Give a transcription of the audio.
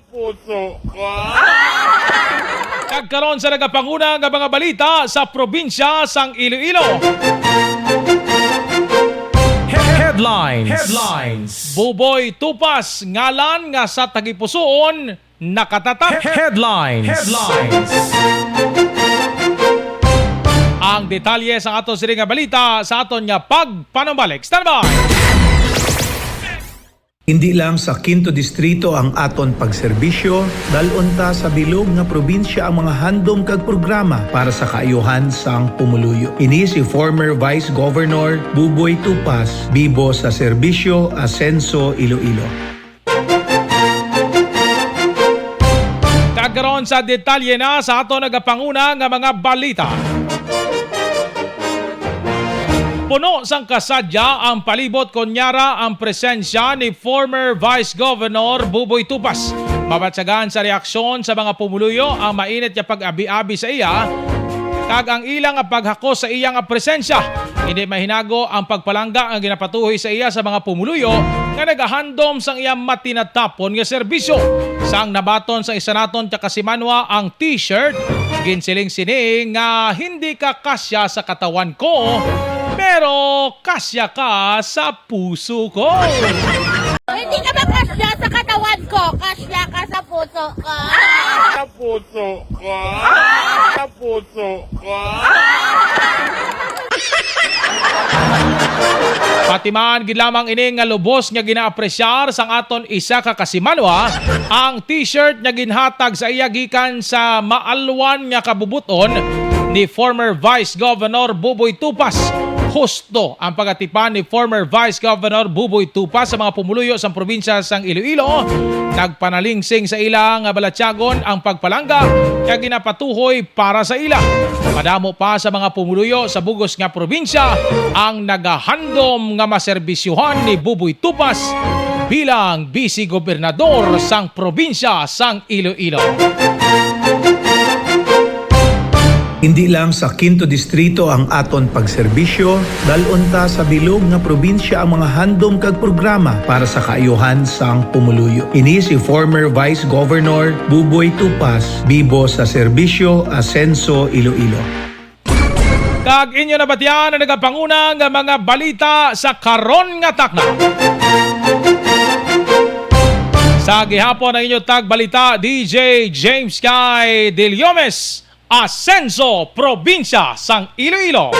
puso ko. Nagkaroon sa nagapanguna nga mga balita sa probinsya sang Iloilo. Headlines. Headlines. Buboy Tupas ngalan nga sa tagipusoon nakatatak. Headlines. Headlines. Ang detalye sa aton sini nga balita sa aton nga pagpanambalik. Stand by. Hindi lang sa Quinto Distrito ang aton pagserbisyo, dalunta sa bilog nga probinsya ang mga handom kag programa para sa kaayuhan sang pumuluyo. Ini si former Vice Governor Buboy Tupas, bibo sa serbisyo Asenso Iloilo. Kagaroon sa detalye na sa aton nagapanguna nga mga balita. Puno sang kasadya ang palibot kunyara ang presensya ni former Vice Governor Buboy Tupas. Mabatsagan sa reaksyon sa mga pumuluyo ang mainit niya pag-abi-abi sa iya kag ang ilang paghako sa iyang presensya. Hindi mahinago ang pagpalangga ang ginapatuhoy sa iya sa mga pumuluyo nga nagahandom sang iyang matinatapon nga serbisyo. Sang nabaton sa isa naton tsaka si Manwa ang t-shirt, ginsiling sini nga hindi ka kasya sa katawan ko, pero kasya ka sa puso ko. Hindi ka ba kasya sa katawan ko? Kasya ka sa puso ko. Sa puso ko. Sa puso ko. Patiman gid lamang ini nga lubos nga ginaapresyar sang aton isa ka kasimanwa ang t-shirt nga ginhatag sa iya gikan sa maalwan nga kabubuton ni former Vice Governor Buboy Tupas. Husto ang pagatipan ni former Vice Governor Buboy Tupas sa mga pumuluyo sa probinsya sang Iloilo. Nagpanalingsing sa ilang nga balatyagon ang pagpalangga kaya ginapatuhoy para sa ila. Madamo pa sa mga pumuluyo sa bugos nga probinsya ang nagahandom nga maserbisyuhan ni Buboy Tupas bilang vice gobernador sang probinsya sang Iloilo. Hindi lang sa Quinto Distrito ang aton pagserbisyo, dalunta sa bilog nga probinsya ang mga handom kag programa para sa kaayuhan sang pumuluyo. Ini si former Vice Governor Buboy Tupas, bibo sa serbisyo Asenso Iloilo. Kag inyo na batyan ang nagapanguna nga mga balita sa karon nga takna. Sa gihapon ang inyo tag balita DJ James Sky Deliomes Asenso, probinsya sang Iloilo.